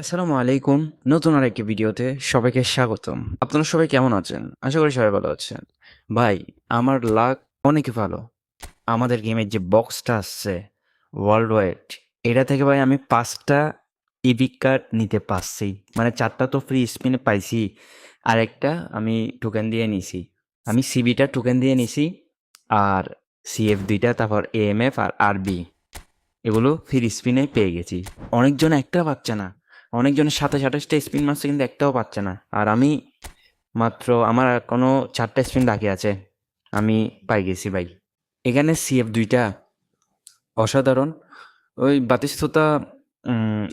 আসসালামু আলাইকুম। নতুন আর একটি ভিডিওতে সবাইকে স্বাগতম। আপনারা সবাই কেমন আছেন? আশা করি সবাই ভালো আছেন। ভাই, আমার লাক অনেক ভালো। আমাদের গেমের যে বক্সটা আসছে ওয়ার্ল্ড ওয়াইড এটা থেকে ভাই আমি পাঁচটা ইপিক কার্ড নিতে পারছি। মানে চারটা তো ফ্রি স্পিনে পাইছি। আরেকটা আমি টোকেন দিয়ে নিছি। আমি সিবিটা টোকেন দিয়ে নিছি, আর সিএফ দুইটা, তারপর এএমএফ আর আরবি এগুলো ফ্রি স্পিনে পেয়ে গেছি। অনেকজন একটা পাচ্ছে না। অনেকজনের সাথে সাতাশটা স্পিন মারছে কিন্তু একটাও পাচ্ছে না। আর আমি মাত্র আমার কোনো চারটা স্পিন বাকি আছে। আমি পাই গেছি ভাই। এখানে সিএফ দুইটা অসাধারণ। ওই বাতিস্থতা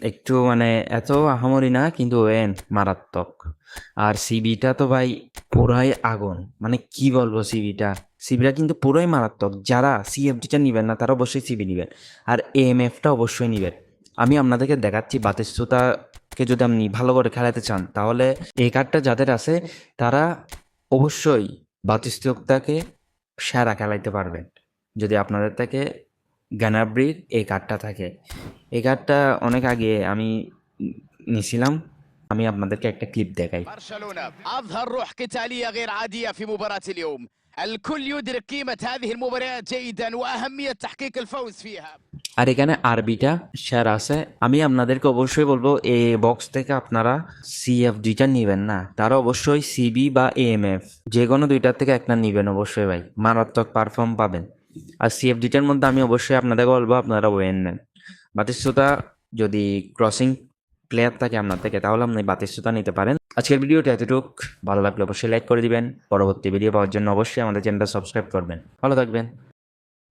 একটু মানে এত আহামরি না, কিন্তু এন মারাত্মক। আর সিবিটা তো ভাই পুরাই আগুন। মানে কি বলব সিবিটা সিবিটা কিন্তু পুরোই মারাত্মক। যারা সিএফডিটা নেবেন না, তারা অবশ্যই সিবি নেবেন। আর এম এফটা অবশ্যই নেবেন। আমি আপনাদেরকে দেখাচ্ছি বাতিস্থতাকে যদি আপনি ভালো করে খেলাতে চান তাহলে এই কার্ডটা যাদের আছে তারা অবশ্যই বাতিস্থতাকে সেরা খেলাইতে পারবেন যদি আপনাদের থেকে গানাব্রির এই কার্ডটা থাকে এই কার্ডটা অনেক আগে আমি নিছিলাম আমি আপনাদেরকে একটা ক্লিপ দেখাই برشلونة أظهر روح قتالية غير عادية في مباراة اليوم الكل يدرك قيمة هذه المباريات جيدا وأهمية تحقيق الفوز فيها আর এখানে আরবিটা শেয়ার আছে। আমি আপনাদেরকে অবশ্যই বলব, এ বক্স থেকে আপনারা সিএফ দুইটা নেবেন না। তারা অবশ্যই সিবি বা এএমএফ যে কোনো দুইটার থেকে একটা নেবেন অবশ্যই ভাই। মারাত্মক পারফর্ম পাবেন। আর সিএফ দুইটার মধ্যে আমি অবশ্যই আপনাদেরকে বলব, আপনারা ওয়েন নেন। বাতিস্থতা যদি ক্রসিং প্লেয়ার থাকে আপনার থেকে, তাহলে আপনি বাতিস্থতা নিতে পারেন। আজকের ভিডিওটা এতটুক। ভালো লাগলে অবশ্যই লাইক করে দিবেন। পরবর্তী ভিডিও পাওয়ার জন্য অবশ্যই আমাদের চ্যানেলটা সাবস্ক্রাইব করবেন। ভালো থাকবেন।